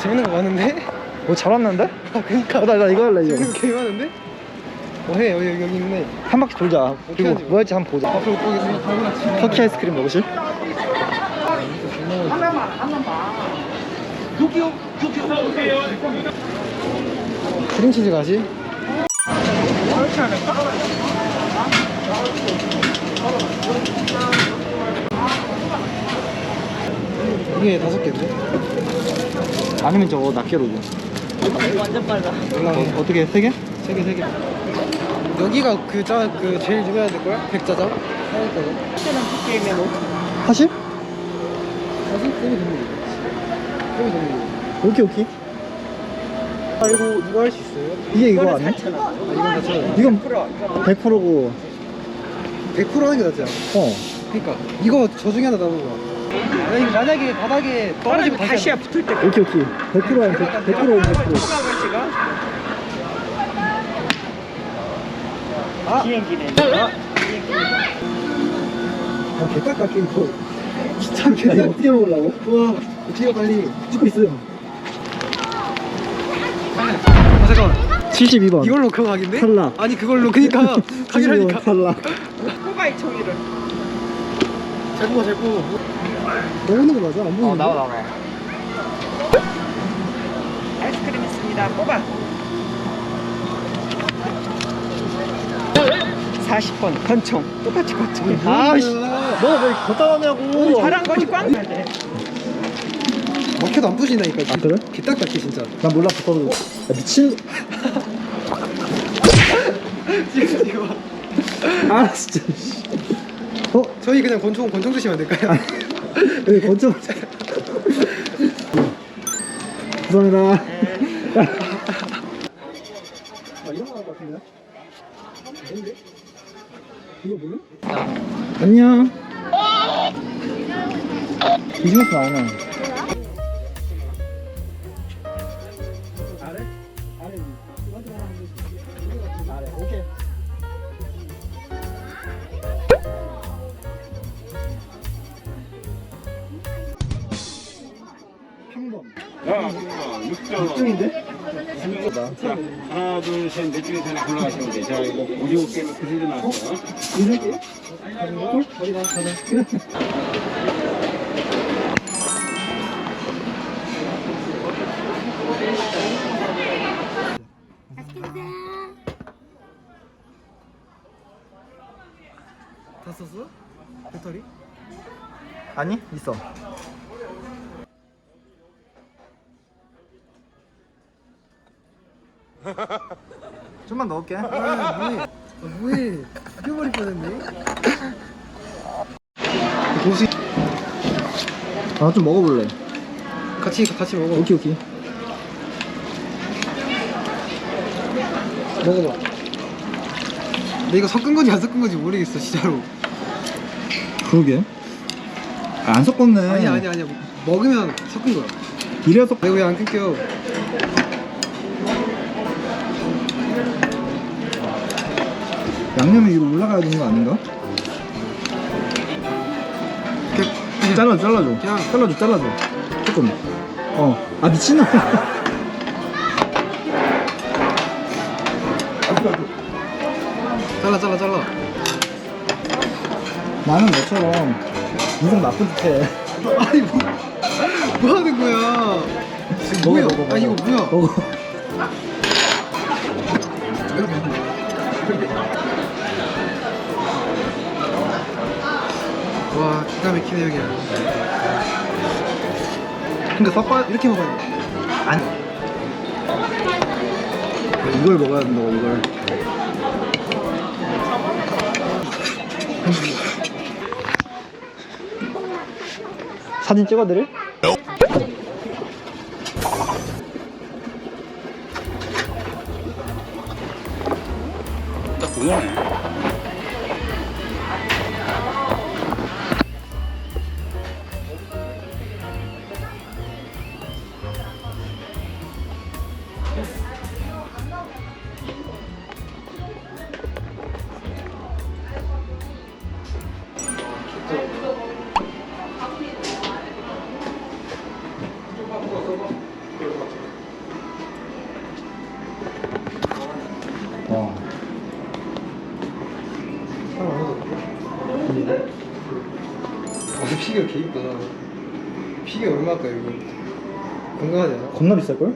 재밌는 거 많은데? 뭐 잘왔는데? 아 그니까 어, 나, 나 이거 할래 이거 재밌는 개 많은데? 뭐해 여기 여기 있네 한 바퀴 돌자 그리고 하지, 뭐 할지 한번 보자 앞으로 거기 있으면 터키 아이스크림 먹으실? 하나만 하나만 여기요 여기요 크림치즈 가지? 그렇지 않을까? 이게 다섯 개인데? 아니면 저거 낱개로 줘 완전 빨라. 어, 어떻게 해? 세 개? 세 개, 세 개. 여기가 그, 짜, 그 제일 유명해야 될걸? 백짜장? 사니까 그때는 게임에 놓. 사실? 사실 세개 됩니다. 세개 됩니다. 오케이 오케이 아, 이거, 이거 할 수 있어요? 이게 이거 아니야? 아, 이건 다 쳐요. 이건 100%고 100% 하는 게 낫지 않아? 어 그니까. 이거 저 중에 하나 남은 거야. 만약에, 만약에 바닥에 떨어지고 다시 하면- 붙을 때. 오케이 오케이 100% 하면 100%, 100% 하면 100% 추가 아! 비행기네. 아 개깎아 게임 이거 진짜 개 이거 어떻게 먹으려고? 우와, 뒤가 빨리. 찍고 있어요 아, 잠깐만. 72번 이걸로 그거 각인데? 탈락. 아니, 그걸로, 그니까. 각이라니까. 탈락 꼬바이 총이를. 잘 뽑아, 잘 뽑아. 나오는 거 맞아? 안 보이는데? 나와 아이스크림 있습니다. 꼬바. 40번 권총 똑같이 권총. 아씨 너왜 걷다 가냐고 잘한 거지 꽝. 돼. 막혀도 안 부신다니까. 아, 그래? 개딱딱해, 진짜. 난 몰라 붙어도 야, 미친 지금, 이거. 아 진짜 씨. 어? 저희 그냥 권총, 권총 드시면 안 될까요? 여기 건져 아? 뭔데? 이거 뭐야? 안녕 비즈니스 나오 6점. 6등인데? 자, 하나, 둘, 셋, 넷 중에서 하나 골라가시면 돼. 자, 이거 오디오 게임 그대로 나왔어요. 이렇게? 어디 가? 가자 다 썼어? 배터리? 아니 있어 좀만 넣을게 아, 뭐해. 아, 뭐해. 죽여버릴 뻔했네. 도시. 아 좀 먹어볼래 같이, 같이 먹어. 오케이 오케이 먹어봐. 근데 이거 섞은 건지 안 섞은 건지 모르겠어, 진짜로. 그러게 아, 안 섞었네 아니야, 아니야, 아니야. 먹으면 섞은 거야. 이래서 내가 왜 안 끊겨? 양념이 위로 올라가야 되는 거 아닌가? 그냥, 잘라줘 잘라줘 그냥. 잘라줘 잘라줘 조금 어 아 미친놈 잘라, 잘라, 잘라. 나는 너처럼 인성 나쁜 듯해 아니, 뭐, 뭐 하는 거야? 지금 뭐야? 먹어, 먹어, 아, 이거 먹어. 뭐야? 먹어 기가 막히네, 여기. 근데 섞어 이렇게 먹어야 돼. 아니 이걸 먹어야 된다고 이걸 사진 찍어드릴? 딱 그거네. 피규어 얼마일까, 이거? 건강하지 않아? 겁나 비쌀걸?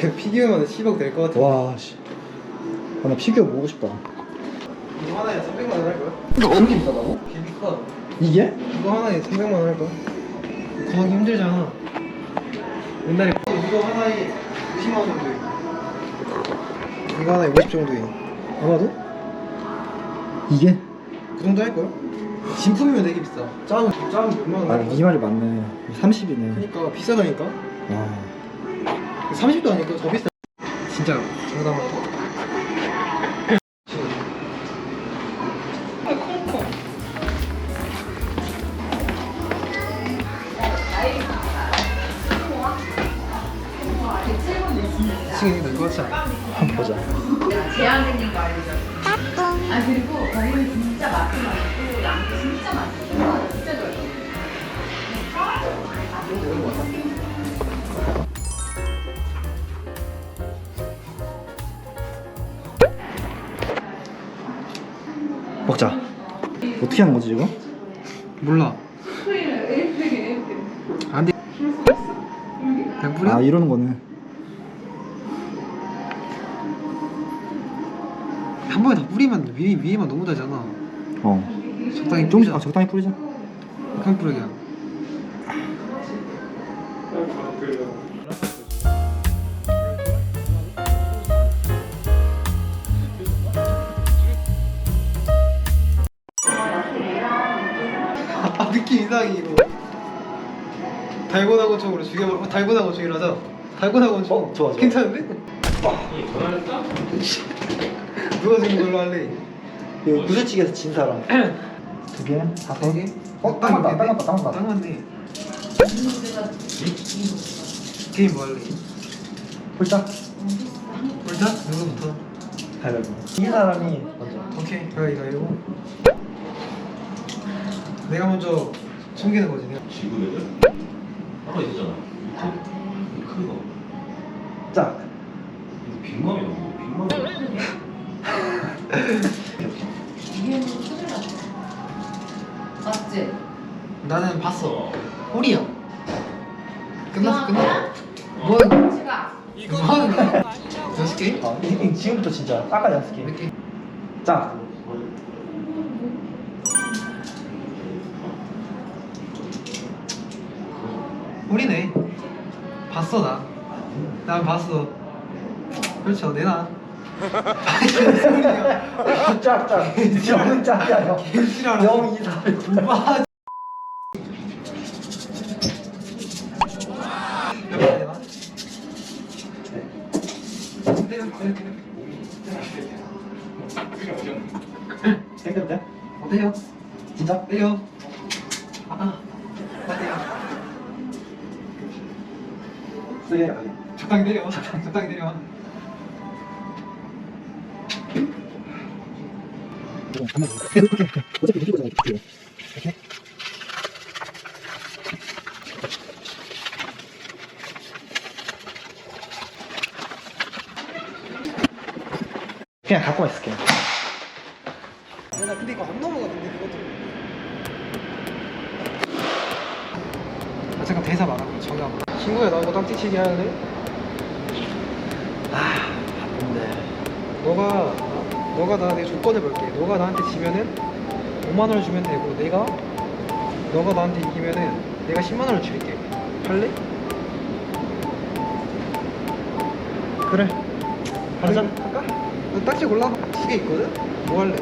피규어만 10억 될 것 같아. 와, 씨. 아, 나 피규어 보고 싶다. 이거 하나에 300만 원 할까? 그렇게 비싸다고? 개 비싸. 이게? 이거 하나에 300만 원 할까? 구하기 힘들잖아. 옛날에 이거 하나에 50만 원 정도 해. 이거 하나에 50 정도 해. 아마도? 이게? 그 정도 할걸? 진품이면 되게 비싸. 작은, 작은 몇만 원. 아, 할까? 네 말이 맞네. 30이네. 그니까 비싸다니까? 와. 30도 아니고 더 비싸. 진짜로. 장담할게. 지금 이거 같지 않아? 한번 보자. 제한적인 거 알죠? 아 그리고 거기는 진짜 맛도 맛 진짜 맛있어요. 진짜 좋아요. 먹자. 어떻게 하는 거지, 이거? 몰라. 안 돼. 그냥 뿌려? 아, 이러는 거네. 한 번에 다 뿌리면 위, 위에만 너무 다잖아. 어. 적당히 좀, 뿌리자. 아, 적당히 뿌리자. 그냥 뿌리자. 아 느낌 이상해 이거 달고나고 쪽으로 죽여버 어, 달고나고 쪽이로 하자 달고나고 쪽 어, 좋아, 좋아. 괜찮은데? 누가 죽는 걸로 할래? 이거 부대찌개에서 진 사람. 두 개? 다섯 개? 어, 딱 맞다, 딱 맞다, 딱 맞다. 딱 맞네 게임 뭐 할래? 홀짝? 볼자? 누구부터? 가위바위보. 이 사람이 먼저. 오케이 이거 내가 먼저 숨기는 거지 내가 지구대전? 아까 있었잖아. 밑에 큰 거. 짝. 이거 빅맘이 너무 빅맘 맞지? 나는 봤어 홀이야 끝났어 끝났어 뭐? 뭐? 제가 뭐 하는 거야? 여섯 개? 아, 이, 이, 지금부터 진짜 아까 여섯 개. 몇 개? 짝. 홀이네 봤어 나 난 봤어 그렇죠 내놔 짝, 짝. 영은 짝이야, 영. 개지랄 영, 이, 사. 와몇개 내놔? 때려 때려 때려 생겼대? 어때요? 진짜? 때려 아 어때요? 쓰게. 적당히 내려 적당히 내려 어차피 이기고 잖아 이렇게. 그냥 갖고 있을게. 나 근데 이거 안 넘어가던데 그것도 아 잠깐 대사 말하고 정답 친구야 나하고 딱지치기 하는데 아, 바쁜데. 너가 너가 나한테 조건을 볼게 너가 나한테 지면은 5만 원을 주면 되고 내가 너가 나한테 이기면은 내가 10만 원을 줄게 할래? 그래. 하자. 할까? 너 딱지 골라 두 개 있거든? 뭐 할래?